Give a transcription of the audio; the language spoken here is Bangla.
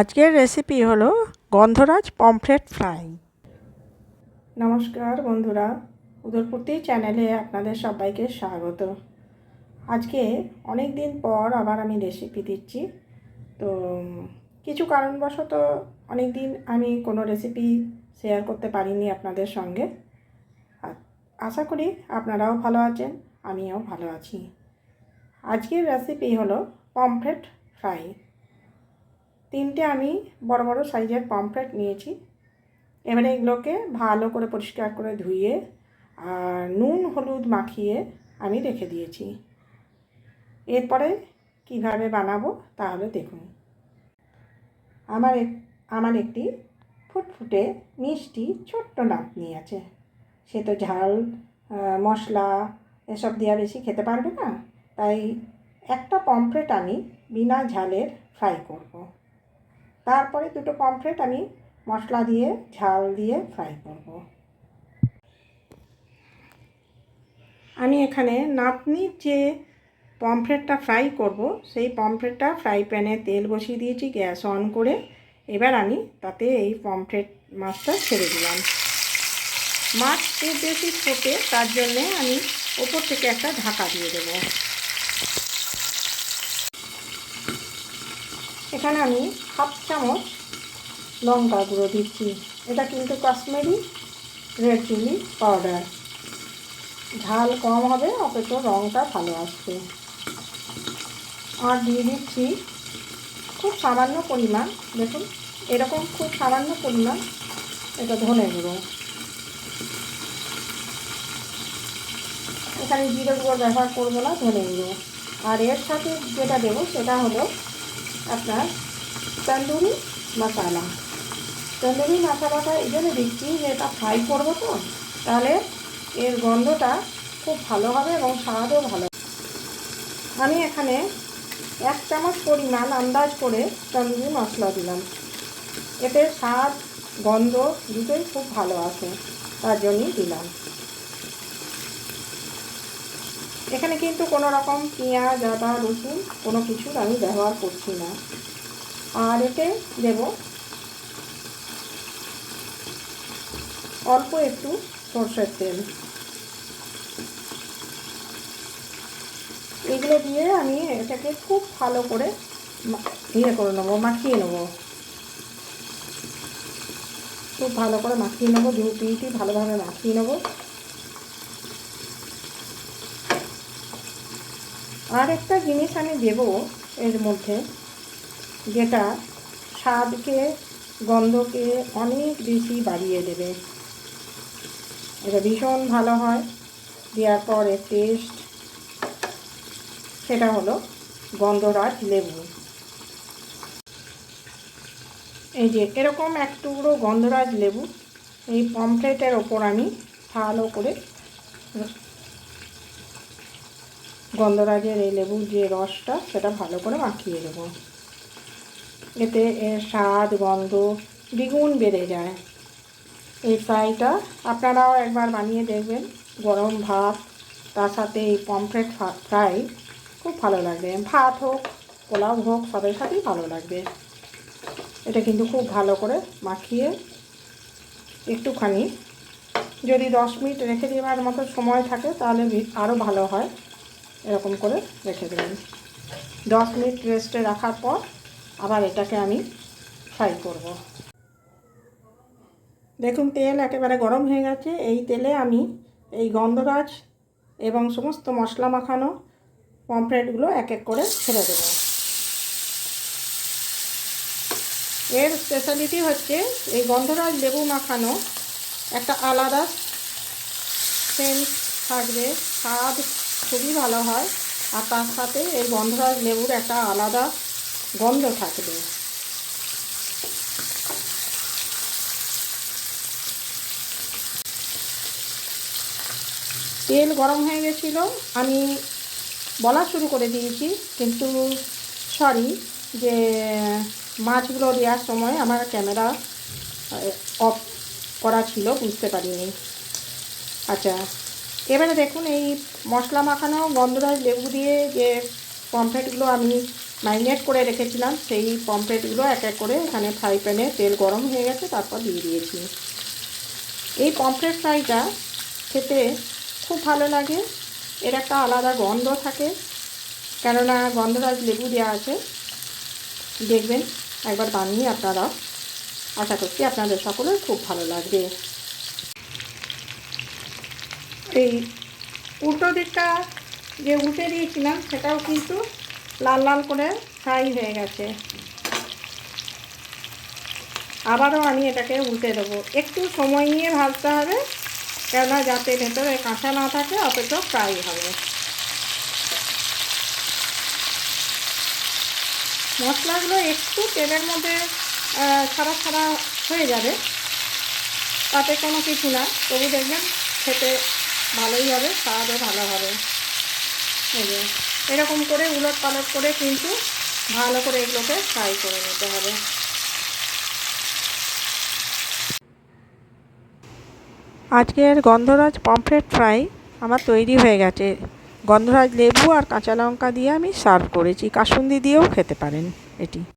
আজকের রেসিপি হলো গন্ধরাজ পমফ্রেট ফ্রাই নমস্কার বন্ধুরা, উদরপূর্তি চ্যানেলে আপনাদের সবাইকে স্বাগত। আজকে অনেক দিন পর আবার আমি রেসিপি দিচ্ছি। তো, কিছু কারণবশত অনেক দিন আমি কোনো রেসিপি শেয়ার করতে পারিনি আপনাদের সঙ্গে। আশা করি আপনারাও ভালো আছেন, আমিও ভালো আছি। আজকের রেসিপি হলো পমফ্রেট ফ্রাই তিনটে আমি বড় বড় সাইজের পমফ্রেট নিয়েছি। এবারে এগুলোকে ভালো করে পরিষ্কার করে ধুয়ে আর নুন, হলুদ মাখিয়ে আমি রেখে দিয়েছি। এরপরে কীভাবে বানাবো তাহলে দেখুন। আমার আমার একটি ফুটফুটে মিষ্টি ছোট্ট নাতনি আছে। সে তো ঝাল মশলা এসব দেওয়া বেশি খেতে পারবে না। তাই একটা পমফ্রেট আমি বিনা ঝালের ফ্রাই করব। তারপরে দুটো পমফ্রেট আমি মশলা দিয়ে, ঝাল দিয়ে ফ্রাই করব। আমি এখানে নাতনির যে পমফ্রেটটা ফ্রাই করব, সেই পমফ্রেটটা ফ্রাই প্যানে তেল বসিয়ে দিয়েছি, গ্যাস অন করে। এবার আমি তাতে এই পমফ্রেট মাছটা ছেড়ে দিলাম। মাছ বেশি ফোটে, তার জন্যে আমি ওপর থেকে একটা ঢাকা দিয়ে দেবো। এখানে আমি হাফ চামচ লঙ্কা গুঁড়ো দিচ্ছি। এটা কিন্তু কাশ্মীরি রেড চিলি পাউডার। ঝাল কম হবে, অথচ রঙটা ভালো আসবে। আর দিয়ে দিচ্ছি খুব সামান্য পরিমাণ। দেখুন, এরকম খুব সামান্য পরিমাণ এটা ধনে গুঁড়ো। এখানে জিরে গুঁড়ো ব্যবহার করব না, ধনে গুঁড়ো। আর এর সাথে যেটা দেবো সেটা হলো আপনার তন্দুরি মশালা। তন্দুরি মশালাটা এই জন্য দিচ্ছি যে এটা ফ্রাই করব তো, তাহলে এর গন্ধটা খুব ভালো হবে এবং স্বাদও ভালো আমি এখানে এক চামচ পরিমাণ আন্দাজ করে তন্দুরি মশলা দিলাম। এতে স্বাদ, গন্ধ দুটোই খুব ভালো আসে, তার জন্যই দিলাম। এখানে কিন্তু কোনো রকম পেঁয়াজ, আদা, রসুন কোনো কিছুর আমি ব্যবহার করছি না। আর এতে দেব অল্প একটু সর্ষের তেল। এগুলো দিয়ে আমি এটাকে খুব ভালো করে ইয়ে করে নেব, মাখিয়ে নেব। খুব ভালো করে মাখিয়ে নেব দু পিটি ভালোভাবে মাখিয়ে নেব। আর একটা জিনিস আমি দেব এর মধ্যে, যেটা স্বাদকে, গন্ধকে অনেক বেশি বাড়িয়ে দেবে। এটা ভীষণ ভালো হয়, দেওয়ার পর এর টেস্ট সেটা হলো গন্ধরাজ লেবু। এই যে এরকম এক টুকরো গন্ধরাজ লেবু, এই পমফ্লেটের ওপর আমি ভালো করে গন্ধরাজের এই লেবুর যে রসটা, সেটা ভালো করে মাখিয়ে দেবো এতে এর স্বাদ, গন্ধ দ্বিগুণ বেড়ে যায়। এই ফ্রাইটা আপনারাও একবার বানিয়ে দেখবেন। গরম ভাত, তার সাথে এই পমফ্রেট ফ্রাই খুব ভালো লাগবে। ভাত হোক, পোলাও হোক, সবের সাথেই ভালো লাগবে। এটা কিন্তু খুব ভালো করে মাখিয়ে একটুখানি যদি দশ মিনিট রেখে দেওয়ার মতো সময় থাকে, তাহলে আরও ভালো হয়। এরকম করে রেখে দেবেন। দশ মিনিট রেস্টে রাখার পর আবার এটাকে আমি ফ্রাই করব। দেখুন, তেল একেবারে গরম হয়ে গেছে। এই তেলে আমি এই গন্ধরাজ এবং সমস্ত মশলা মাখানো পমফ্রেটগুলো এক এক করে ছেড়ে দেবো। এর স্পেশালিটি হচ্ছে এই গন্ধরাজ লেবু মাখানো একটা আলাদা সেন্ট থাকবে, স্বাদ খুবই ভালো হয়। আর তার সাথে এই গন্ধরাজ লেবুর একটা আলাদা গন্ধ থাকবে। তেল গরম হয়ে গেছিল, আমি বলা শুরু করে দিয়েছি, কিন্তু সরি যে মাছগুলো দেওয়ার সময় আমার ক্যামেরা অফ করা ছিল, বুঝতে পারিনি। আচ্ছা। এবারে দেখুন, এই মশলা মাখানো গন্ধরাজ লেবু দিয়ে যে পমফ্রেটগুলো আমি ম্যারিনেট করে রেখেছিলাম, সেই পমফ্রেটগুলো এক এক করে এখানে ফ্রাই প্যানে তেল গরম হয়ে গেছে, তারপর দিয়ে দিয়েছি। এই পমফ্রেট ফ্রাইটা খেতে খুব ভালো লাগে, এর একটা আলাদা গন্ধ থাকে, কেননা গন্ধরাজ লেবু দেওয়া আছে, দেখবেন, একবার বানিয়ে আপনারা আশা করছি আপনাদের সকলের খুব ভালো লাগবে। এই উল্টো দিকটা যে উল্টে দিয়েছিলাম, সেটাও কিন্তু লাল লাল করে ফ্রাই হয়ে গেছে। আবারও আমি এটাকে উল্টে দেবো। একটু সময় নিয়ে ভাজতে হবে, কেননা যাতে ভেতরে কাঁচা না থাকে, অথচ ফ্রাই হবে। মশলাগুলো একটু তেলের মধ্যে সারা ছাড়া হয়ে যাবে, তাতে কোনো কিছু না। তবু দেখবেন খেতে ভালোই হবে, স্বাদও ভালো হবে। এরকম করে উলট পালট করে কিন্তু ভালো করে এগুলোকে ফ্রাই করে নিতে হবে। আজকের গন্ধরাজ পমফ্রেট ফ্রাই আমার তৈরি হয়ে গেছে। গন্ধরাজ লেবু আর কাঁচা লঙ্কা দিয়ে আমি সার্ভ করেছি। কাসুন্দি দিয়েও খেতে পারেন এটি।